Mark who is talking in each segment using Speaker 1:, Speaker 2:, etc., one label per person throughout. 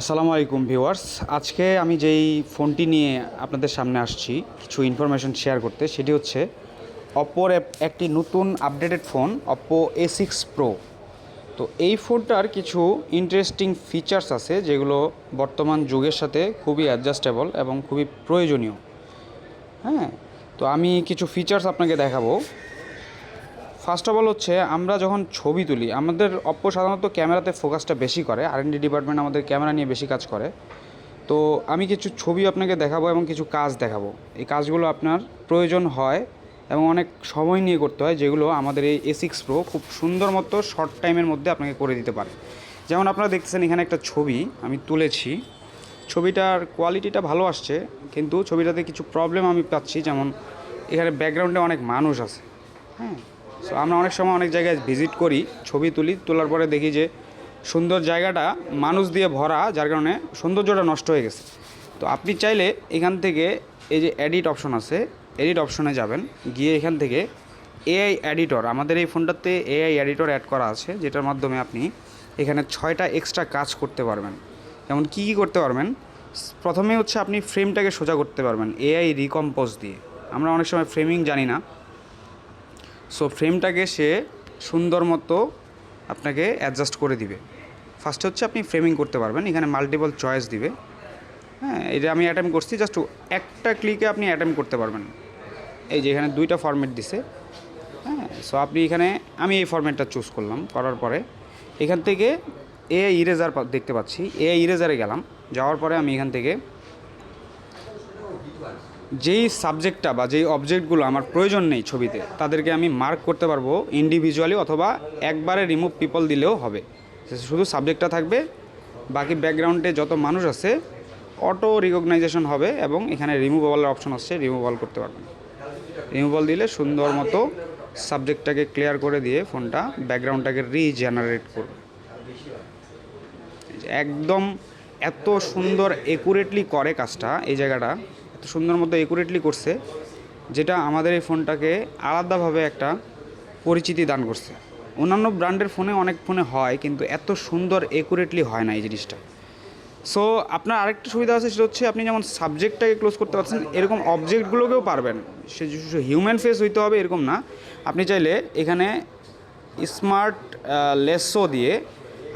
Speaker 1: আসসালামু আলাইকুম ভিউয়ার্স। আজকে আমি যেই ফোনটি নিয়ে আপনাদের সামনে আসছি কিছু ইনফরমেশন শেয়ার করতে, সেটি হচ্ছে অপোর একটি নতুন updated phone Oppo A six pro তো এই ফোনটার কিছু ইন্টারেস্টিং ফিচার্স আছে, যেগুলো বর্তমান যুগের সাথে খুবই অ্যাডজাস্টেবল এবং খুবই প্রয়োজনীয়। হ্যাঁ তো আমি কিছু ফিচার্স আপনাকে দেখাবো। ফার্স্ট অফ অল হচ্ছে, আমরা যখন ছবি তুলি, আমাদের অপ্পো সাধারণত ক্যামেরাতে ফোকাসটা বেশি করে আর এন ডি ডিপার্টমেন্ট আমাদের ক্যামেরা নিয়ে বেশি কাজ করে। তো আমি কিছু ছবি আপনাকে দেখাবো এবং কিছু কাজ দেখাবো। এই কাজগুলো আপনার প্রয়োজন হয় এবং অনেক সময় নিয়ে করতে হয়, যেগুলো আমাদের এই এ সিক্স প্রো খুব সুন্দর মতো শর্ট টাইমের মধ্যে আপনাকে করে দিতে পারে। যেমন আপনারা দেখতেছেন এখানে একটা ছবি আমি তুলেছি। ছবিটার কোয়ালিটিটা ভালো আসছে, কিন্তু ছবিটাতে কিছু প্রবলেম আমি পাচ্ছি। যেমন এখানে ব্যাকগ্রাউন্ডে অনেক মানুষ আছে। হ্যাঁ? সো আমরা অনেক সময় অনেক জায়গায় ভিজিট করি, ছবি তুলি, তোলার পরে দেখি যে সুন্দর জায়গাটা মানুষ দিয়ে ভরা, যার কারণে সৌন্দর্যটা নষ্ট হয়ে গেছে। তো আপনি চাইলে এখান থেকে এই যে এডিট অপশন আছে এডিট অপশনে যাবেন, গিয়ে এখান থেকে এআই এডিটর আমাদের এই ফোনটাতে এআই এডিটর অ্যাড করা আছে, যেটার মাধ্যমে আপনি এখানে ছয়টা এক্সট্রা কাজ করতে পারবেন। যেমন কী কী করতে পারবেন? প্রথমে হচ্ছে আপনি ফ্রেমটাকে সোজা করতে পারবেন এআই রিকম্পোজ দিয়ে। আমরা অনেক সময় ফ্রেমিং জানি না সো ফ্রেমটাকে সে সুন্দর মতো আপনাকে অ্যাডজাস্ট করে দিবে। ফার্স্ট হচ্ছে আপনি ফ্রেমিং করতে পারবেন, এখানে মাল্টিপল চয়েস দিবে। হ্যাঁ এটা আমি অ্যাটেম্প করছি জাস্ট একটা ক্লিকে আপনি অ্যাটেম্প করতে পারবেন। এই যে এখানে দুইটা ফরম্যাট দিছে। হ্যাঁ সো আপনি এখানে, আমি এই ফরম্যাটটা চুজ করলাম, করার পরে এখান থেকে এ ইরেজার দেখতে পাচ্ছি। এ ইরেজারে গেলাম, যাওয়ার পরে আমি এখান থেকে যেই সাবজেক্টটা বা যেই অবজেক্টগুলো আমার প্রয়োজন নেই ছবিতে, তাদেরকে আমি মার্ক করতে পারব ইন্ডিভিজুয়ালি অথবা একবারে রিমুভ পিপল দিলেও হবে। শুধু সাবজেক্টটা থাকবে, বাকি ব্যাকগ্রাউন্ডে যত মানুষ আছে অটো রিকগনাইজেশন হবে এবং এখানে রিমুভেবলের অপশন আসছে রিমুভাল করতে পারবেন। রিমুভাল দিলে সুন্দর মতো সাবজেক্টটাকে ক্লিয়ার করে দিয়ে ফোনটা ব্যাকগ্রাউন্ডটাকে রিজেনারেট করবে। একদম এত সুন্দর একুরেটলি করে কাজটা, এই জায়গাটা এত সুন্দর মতো একুরেটলি করছে, যেটা আমাদের এই ফোনটাকে আলাদাভাবে একটা পরিচিতি দান করছে। অন্যান্য ব্র্যান্ডের ফোনে অনেক ফোনে হয়, কিন্তু এত সুন্দর একুরেটলি হয় না এই জিনিসটা। সো আপনার আরেকটা সুবিধা আছে, সেটা হচ্ছে আপনি যেমন সাবজেক্টটাকে ক্লোজ করতে পারছেন, এরকম অবজেক্টগুলোকেও পারবেন। সে হিউম্যান ফেস হইতে হবে, এরকম না। আপনি চাইলে এখানে স্মার্ট লেসো দিয়ে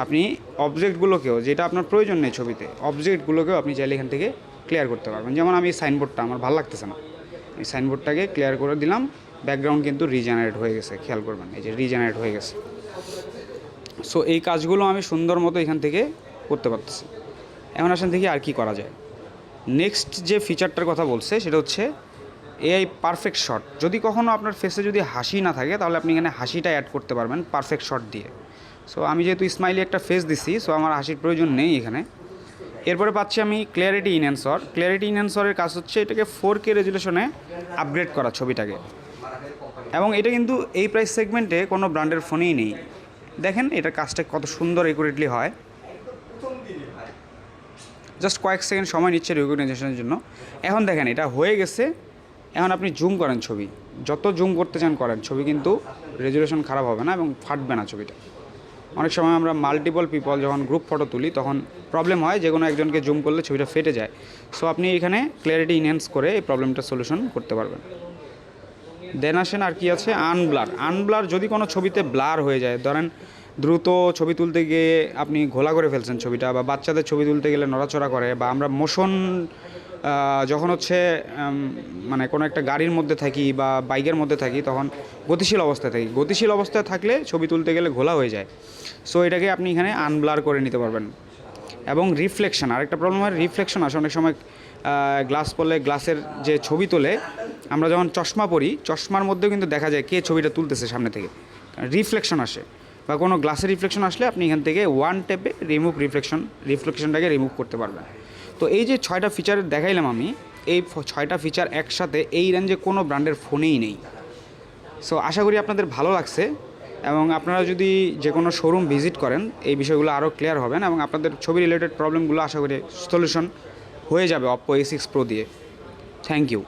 Speaker 1: আপনি অবজেক্টগুলোকেও যেটা আপনার প্রয়োজন নেই ছবিতে অবজেক্টগুলোকেও আপনি চাইলে এখান থেকে ক্লিয়ার করতে পারবেন। যেমন আমি সাইনবোর্ডটা আমার ভালো লাগতেছে না। এই সাইনবোর্ডটাকে ক্লিয়ার করে দিলাম ব্যাকগ্রাউন্ড কিন্তু রিজেনারেট হয়ে গেছে, খেয়াল করবেন, এই যে রিজেনারেট হয়ে গেছে। সো এই কাজগুলো আমি সুন্দর মতো এখান থেকে করতে পারতেছি। এখন আসেন দেখি আর কি করা যায়। নেক্সট যে ফিচারটার কথা বলছে, সেটা হচ্ছে এআই পারফেক্ট শট যদি কখনও আপনার ফেসে যদি হাসি না থাকে, তাহলে আপনি এখানে হাসিটা অ্যাড করতে পারবেন পারফেক্ট শট দিয়ে। সো আমি যেহেতু স্মাইলি একটা ফেস দিছি সো আমার হাসির প্রয়োজন নেই এখানে। এরপরে পাচ্ছি আমি ক্লিয়ারিটি ইনহ্যান্সর ক্লিয়ারিটি ইনহ্যান্সরের কাজ হচ্ছে এটাকে ফোর কে রেজুলেশনে আপগ্রেড করা ছবিটাকে। এবং এটা কিন্তু এই প্রাইস সেগমেন্টে কোনো ব্র্যান্ডের ফোনেই নেই। দেখেন এটা কাজটা কত সুন্দর একুরেটলি হয়। জাস্ট কয়েক সেকেন্ড সময় নিচ্ছে রিকগনাইজেশনের জন্য। এখন দেখেন, এটা হয়ে গেছে। এখন আপনি জুম করেন ছবি। যত জুম করতে চান করেন, ছবি কিন্তু রেজুলেশন খারাপ হবে না এবং ফাটবে না ছবিটা। অনেক সময় আমরা মাল্টিপল পিপল যখন গ্রুপ ফটো তুলি, তখন প্রবলেম হয় যে কোনো একজনকে জুম করলে ছবিটা ফেটে যায়। সো আপনি এখানে ক্লিয়ারিটি ইনহ্যান্স করে এই প্রবলেমটা সলিউশন করতে পারবেন। দেন আসেন আর কি আছে আনব্লার আনব্লার যদি কোনো ছবিতে ব্লার হয়ে যায়, ধরেন দ্রুত ছবি তুলতে গিয়ে আপনি ঘোলা করে ফেলছেন ছবিটা বা বাচ্চাদের ছবি তুলতে গেলে নড়াচড়া করে বা আমরা মোশন যখন হচ্ছে মানে কোনো একটা গাড়ির মধ্যে থাকি বা বাইকের মধ্যে থাকি, তখন গতিশীল অবস্থায় থাকি। গতিশীল অবস্থায় থাকলে ছবি তুলতে গেলে ঘোলা হয়ে যায়। সো এটাকে আপনি এখানে আনব্লার করে নিতে পারবেন। এবং রিফ্লেকশন আরেকটা প্রবলেম হয় রিফ্লেকশন আসে অনেক সময় গ্লাস পরলে গ্লাসের যে ছবি তোলে, আমরা যখন চশমা পরি, চশমার মধ্যেও কিন্তু দেখা যায় কে ছবিটা তুলতেছে সামনে থেকে। রিফ্লেকশন আসে। বা কোনো গ্লাসের রিফ্লেকশন আসলে আপনি এখান থেকে ওয়ান টেপে রিমুভ রিফ্লেকশন রিফ্লেকশনটাকে রিমুভ করতে পারবেন। তো এই যে ছয়টা ফিচার দেখাইলাম আমি, এই ছয়টা ফিচার একসাথে এই রেঞ্জে কোনো ব্র্যান্ডের ফোনেই নেই। সো আশা করি আপনাদের ভালো লাগছে এবং আপনারা যদি যে কোনো শোরুম ভিজিট করেন, এই বিষয়গুলো আরও ক্লিয়ার হবেন এবং আপনাদের ছবি রিলেটেড প্রবলেমগুলো আশা করি সলিউশন হয়ে যাবে অপ্পো এ সিক্স প্রো দিয়ে। Thank you